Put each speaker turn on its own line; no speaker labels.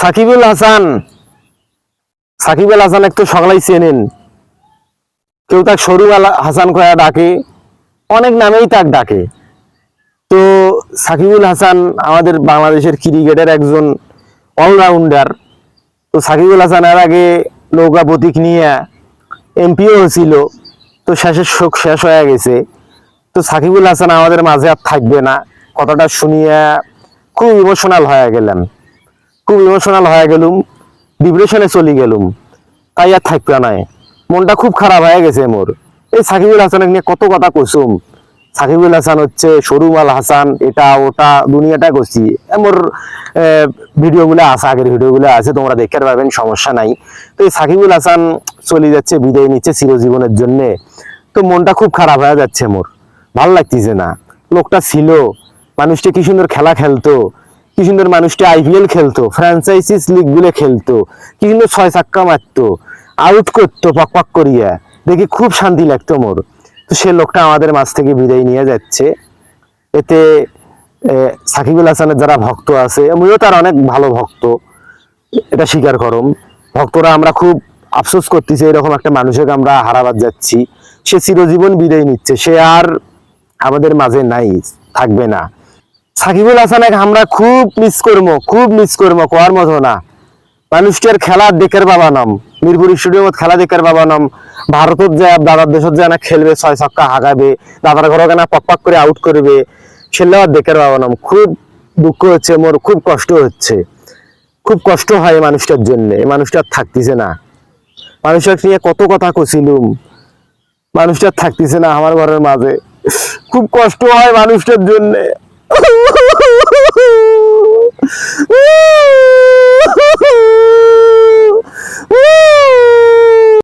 সাকিবুল হাসান। সাকিবুল হাসান একটু সকালেই চেনেন কেউ তাক সরু হাসান কয়া ডাকে। অনেক নামেই তাক ডাকে। তো সাকিবুল হাসান আমাদের বাংলাদেশের ক্রিকেটের একজন অলরাউন্ডার তো সাকিবুল হাসান এর আগে নৌকা প্রতীক নিয়ে এমপিও হয়েছিল। তো শেষের শোক শেষ হয়ে গেছে। তো সাকিবুল হাসান আমাদের মাঝে আর থাকবে না। কথাটা শুনিয়ে খুব ইমোশনাল হয়ে গেলাম খুব ইমোশনাল হয়ে গেলুম ডিপ্রেশনে চলে গেলুম, তাই আর থাকবে নাই। মনটা খুব খারাপ হয়ে গেছে মোর। এই সাকিবুল হাসানের নিয়ে কত কথা কইসুম। সাকিবুল হাসান হচ্ছে সরুমাল হাসান, এটা ওটা দুনিয়াটা করছি। মোর ভিডিও গুলো আছে, আগের ভিডিও গুলো আছে, তোমরা দেখতে পাবেন, সমস্যা নাই। তো এই সাকিবুল হাসান চলে যাচ্ছে, বিদায় নিচ্ছে চিরজীবনের জন্য। তো মনটা খুব খারাপ হয়ে যাচ্ছে মোর। ভালো লাগতেছে না। লোকটা ছিল, মানুষটা কি সুন্দর খেলা খেলতো কি সুন্দর মানুষটা আইপিএল খেলতো ফ্র্যাঞ্চাইজিস লিগগুলো খেলতো কি সুন্দর ছয় চাক্কা মারতো আউট করতো, পক পক করিয়া। দেখি খুব শান্তি লাগতো মোর। তো সে লোকটা আমাদের মাঝ থেকে বিদায় নিয়ে যাচ্ছে। এতে সাকিবুল হাসানের যারা ভক্ত আছে, আমিও তার অনেক ভালো ভক্ত। এটা স্বীকার করম ভক্তরা আমরা খুব আফসোস করতেছি, এরকম একটা মানুষকে আমরা হারাবার যাচ্ছি। সে চিরজীবন বিদায় নিচ্ছে। সে আর আমাদের মাঝে নাই, থাকবে না। সাকিবুল হাসানকে আমরা খুব মিস করব খুব মিস করব কোয়ার মতো না। মানুষটার খেলা দেখার বাবা নাম, মিরপুর স্টেডিয়ামত খেলা দেখার বাবা নাম। ভারতত যায়, দাদার দেশত যায় না খেলবে, ছয় ছক্কা হাগাবে, দাদার ঘর না পক পক করে আউট করবে। সেগুলো আর দেখার বাবা নাম। খুব দুঃখ হচ্ছে, মোর খুব কষ্ট হচ্ছে। খুব কষ্ট হয় এই মানুষটার জন্য, এই মানুষটার থাকতেছে না। মানুষটাকে নিয়ে কত কথা কছিলুম মানুষটা আর থাকতেছে না আমার ঘরের মাঝে। খুব কষ্ট হয় মানুষটার জন্য।